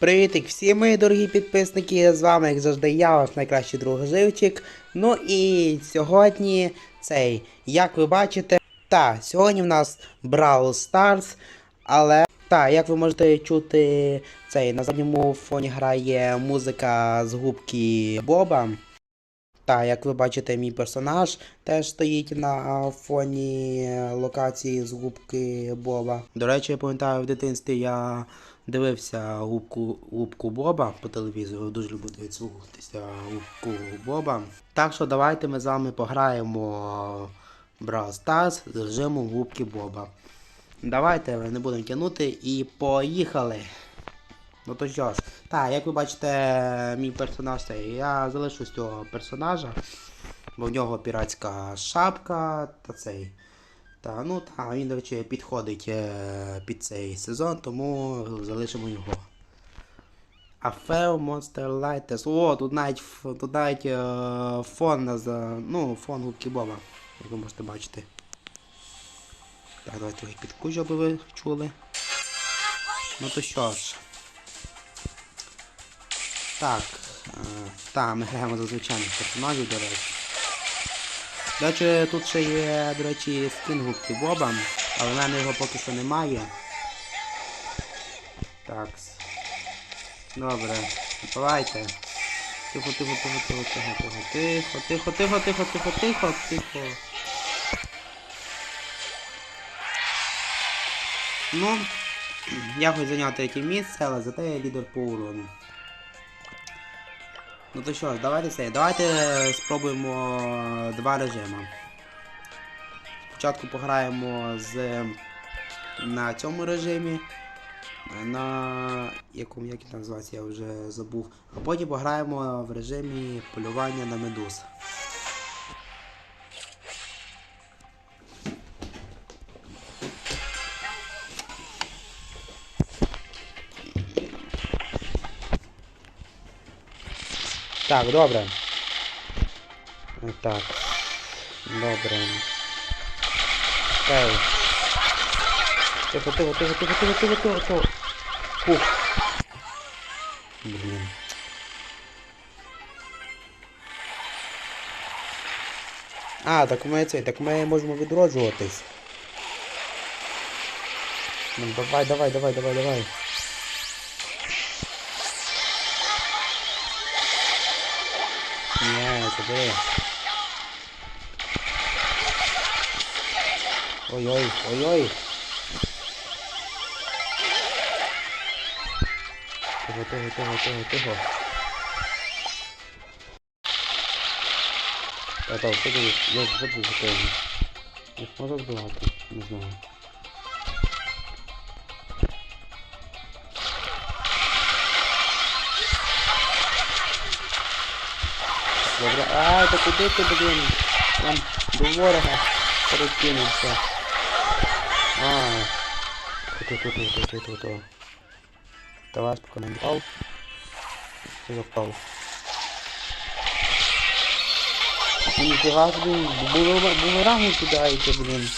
Привітик всім мої дорогі підписники! З вами, як завжди, я, ваш найкращий друг Живчик. Ну і сьогодні цей, як ви бачите, та, сьогодні в нас Brawl Stars, але та, як ви можете чути, цей на задньому фоні грає музика з губки Боба. Та, як ви бачите, мій персонаж теж стоїть на фоні локації з губки Боба. До речі, я пам'ятаю, в дитинстві я дивився губку, губку Боба по телевізору. Дуже люблю дивитися губку Боба. Так що давайте ми з вами пограємо Brawl Stars з режимом губки Боба. Давайте не будемо тягнути і поїхали! Ну то що ж, так, як ви бачите, мій персонаж цей, я залишу з цього персонажа, бо в нього піратська шапка та цей. Та, ну та, він, до речі, підходить е, під цей сезон, тому залишимо його. А Фео Monster Lights. О, тут навіть, тут навіть е, фон за- ну, фон губки Боба, як ви можете бачити. Так, давайте трохи підкажу, аби ви чули. Ну то що ж. Так. Е, та, ми граємо за звичайних персонажів, до речі. До речі, тут ще є, до речі, скін губки Боба, але в мене його поки що немає. Так. Добре. Давайте. Тихо, тихо, тихо, тихо, тихо, тихо, тихо, тихо, тихо, тихо, тихо, тихо, тихо. Ну, я хочу зайняти третє місце, але зате я лідер по урону. Ну то що давайте все. Давайте спробуємо два режими. Спочатку пограємо з на цьому режимі. На якому як називається, я вже забув. А потім пограємо в режимі полювання на медуз. Так, добре. Так. Добре. Окей. Тихо, тихо, тихо, тихо, тихо, тихо, тихо, тихо. Фух. Блін. А, так ми цей, так ми можемо відроджуватись. Ну, давай, давай, давай, давай, давай. Ой-ой, ой-ой. Тихо, тихо, тихо, тихо, тихо. А так, що тут? Я забув такого. Їх можна збивати? Не знаю. Добре. А, та куди ти, блін? Там до ворога перекинувся. А. Тут, тут, тут, тут, тут, тут, поки не впав. Ти запав. Ну ніфіга собі, бумерангу кидаєте, блін.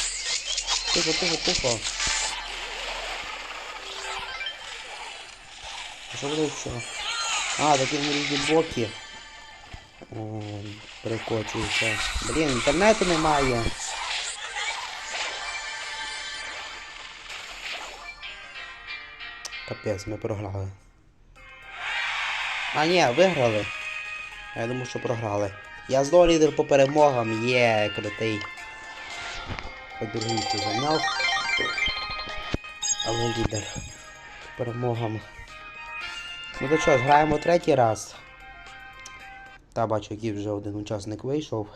Тихо, тихо, тихо. А що буде що? А, такі різні блоки. Прикочується. Блін, інтернету немає. Капець, ми програли. А ні, виграли. Я думаю, що програли. Я знову лідер по перемогам, є крутий. Хоч другий це зайняв. Але лідер. По перемогам. Ну то що, граємо третій раз. Та бачу, який вже один учасник вийшов.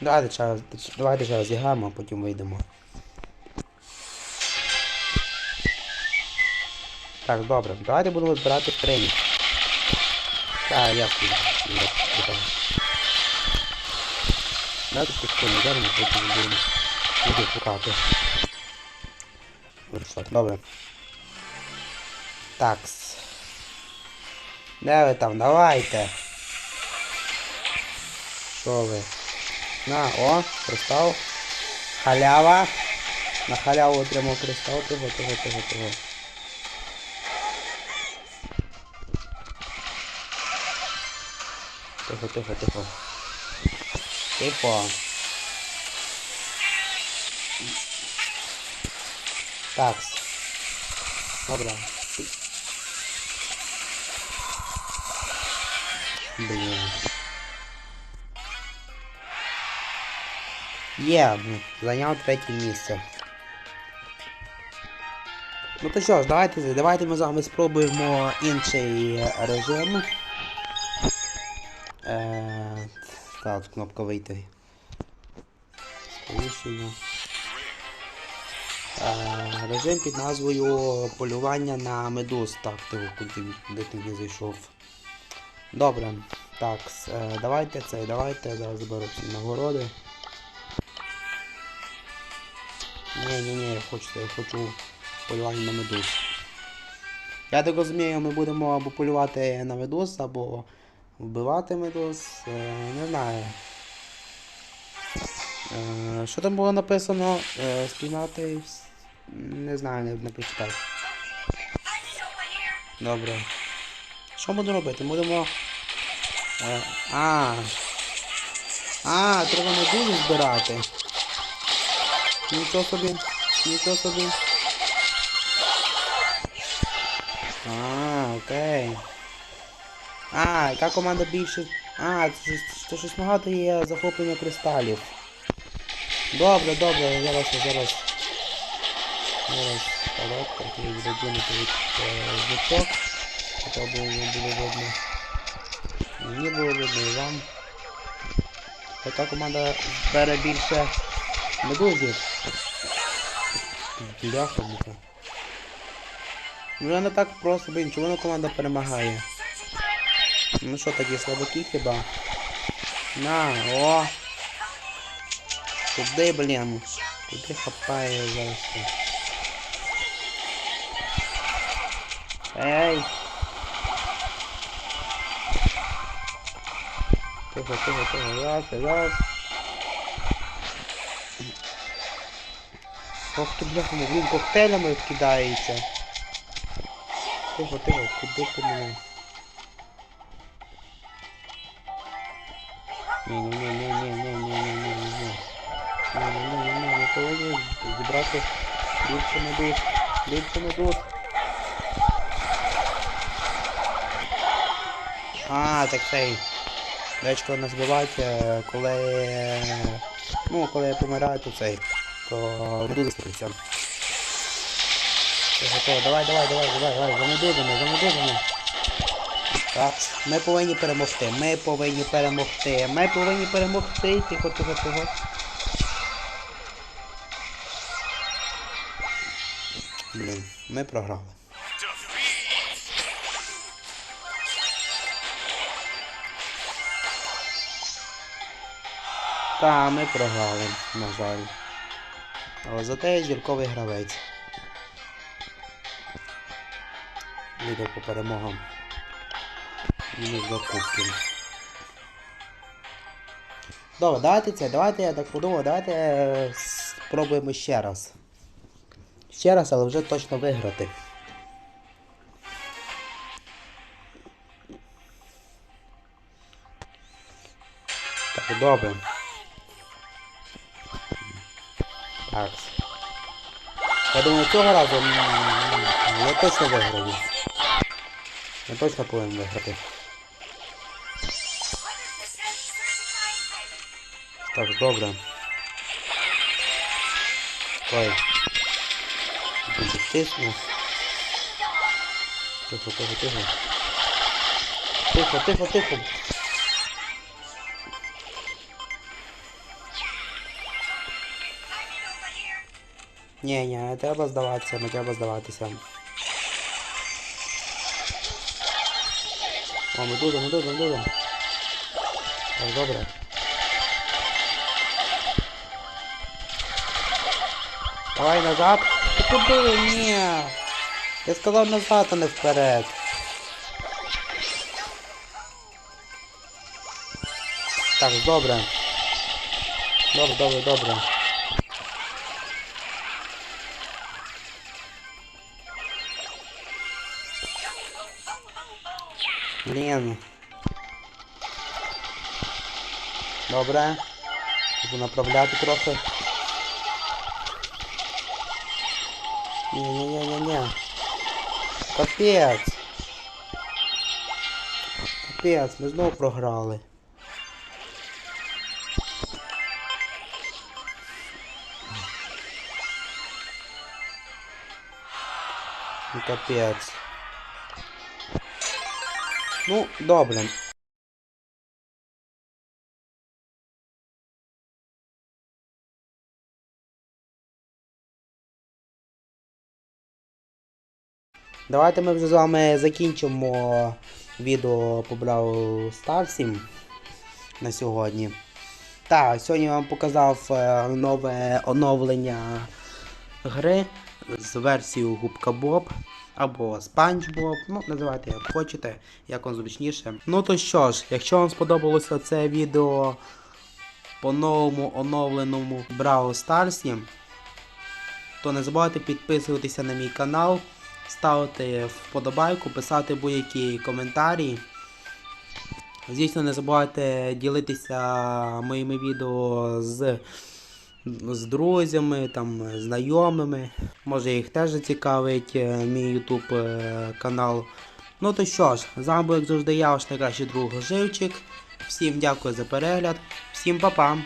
Давайте ще раз, давайте ще раз а потім вийдемо. Так, добре, давайте будемо збирати премії. Так, я. Давайте спокійно зараз, потім будемо буду шукати. Добре. Такс. Де ви там? Давайте. Що ви? На, о, пристав. Халява. На халяву отримав кристал, тихо, тихо, тихо, тихо. Тихо, тихо, тихо. Тихо. Такс. Добре. Блін. Є, зайняв третє місце. Ну то що ж, давайте, давайте ми з вами спробуємо інший режим. Е, так, кнопка вийти. Сповіщення. Е, режим під назвою полювання на медуз. Так, ти куди, де ти не зайшов. Добре. Так, е, давайте це, давайте зараз зберу всі нагороди. Ні, ні, ні, я хочу, я хочу полювання на медуз. Я так розумію, ми будемо або полювати на медуз, або вбивати медуз. Е, не знаю. Е, що там було написано? Спіймати. Не знаю, не, не прочитав. Добре. Що будемо робити? Будемо. Е, а. А, треба медузу збирати. Нічого собі, нічого собі. А, окей. А, яка команда більше. А, це, це щось нагадує захоплення кристалів. Добре, добре, зараз, зараз. Зараз, палатка, ти відодвинути від е, зв'язок. Щоб було, було видно. Мені було видно і вам. Яка команда збере більше медузів? Бляха мука. Вже не так просто, блін, чому команда перемагає? Ну що такі слабаки хіба? На, о! Куди, блін? Куди хапає зараз? це? Ей! Тихо, тихо, тихо, раз, раз. Ох ти бляха, блін, коктейлями кидається. Тихо, тихо, куди ти мене? Ні-ні-ні-ні-ні-ні-ні-ні-ні-ні. Ні-ні-ні-ні, не повинні зібрати більше медуз. Більше медуз. А, так цей. Речі, коли нас е, коли... Ну, коли я помираю, то цей. То. Тихо, тихо, давай, давай, давай, давай, давай, за медузами, за медузами. Так, ми повинні перемогти, ми повинні перемогти, ми повинні перемогти, тихо, тихо, тихо. Блін, ми програли. Та, ми програли, на жаль. Але зате зірковий гравець. Лідер по перемогам. Мінус два кубки. Добре, давайте це, давайте я так подумав, давайте е, спробуємо ще раз. Ще раз, але вже точно виграти. Так, добре. Arts. Подумал, что гораздо я точно выиграю. Я точно план выиграю. Так, добре. Ой. Буде тисно. Тихо, тихо, тихо. Тихо, тихо, тихо. Ні, ні, не треба здаватися, не треба здаватися. О, медуза, медуза, медуза. Так, добре. Давай назад. Ти куди? Ні. Я сказав назад, а не вперед. Так, добре. Добре, добре, добре. Блін. Добре. Буду направляти трохи. Ні-ні-ні-ні-ні. Капець. Капець, ми знову програли. Капець. Ну, добре. Давайте ми вже з вами закінчимо відео по Brawl Stars на сьогодні. Так, сьогодні я вам показав е, нове оновлення гри з версією Губка Боб або Спанч Боб. Ну, називайте як хочете, як вам зручніше. Ну то що ж, якщо вам сподобалося це відео по новому оновленому Brawl Stars, то не забувайте підписуватися на мій канал, ставити вподобайку, писати будь-які коментарі. Звісно, не забувайте ділитися моїми відео з, з друзями, там, знайомими. Може їх теж зацікавить е, мій YouTube е, канал. Ну то що ж, з вами як завжди, я ваш найкращий друг Живчик. Всім дякую за перегляд, всім па-па!